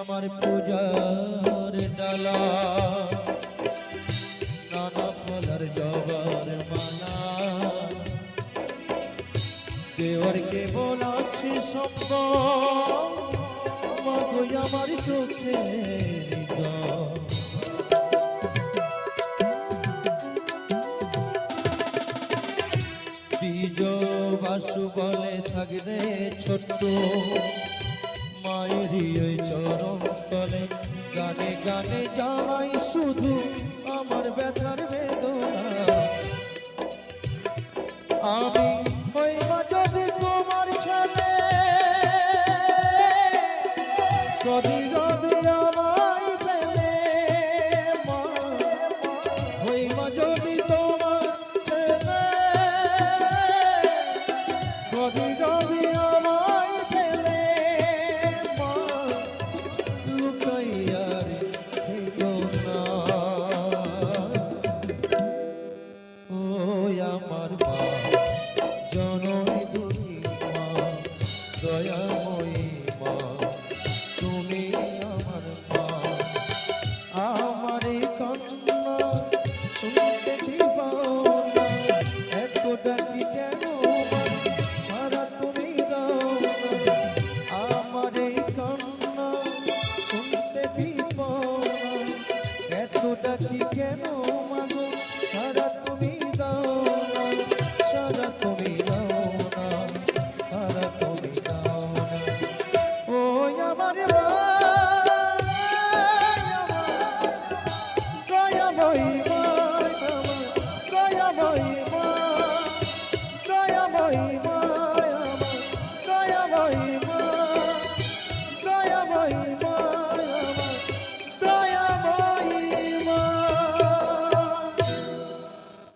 আমার পূজার ডালা। নানা ফলার জবার মালা। দেওয়ারকে বলাচ্ছে শব্দ মাগো, আমার চোখে বাসু বলে থাকবে ছোট্ট। মায়েরই ওই চরণ তলে। গানে গানে জানাই শুধু আমার ব্যথার বেদনা। আমি ওই যদি তোমার ছেলে। কবি রবি আমায় পেলে ওই আমার মা মা দয়াময়ী মা, তুমি আমার মা। আমার শুনতে দিব এত ডাকি কেন? সারা তুমি দাও আমার কন্যা শুনতে দিব এত কেন মাগো সারা তুমি দাও দয়াময়ী দয়াময়ী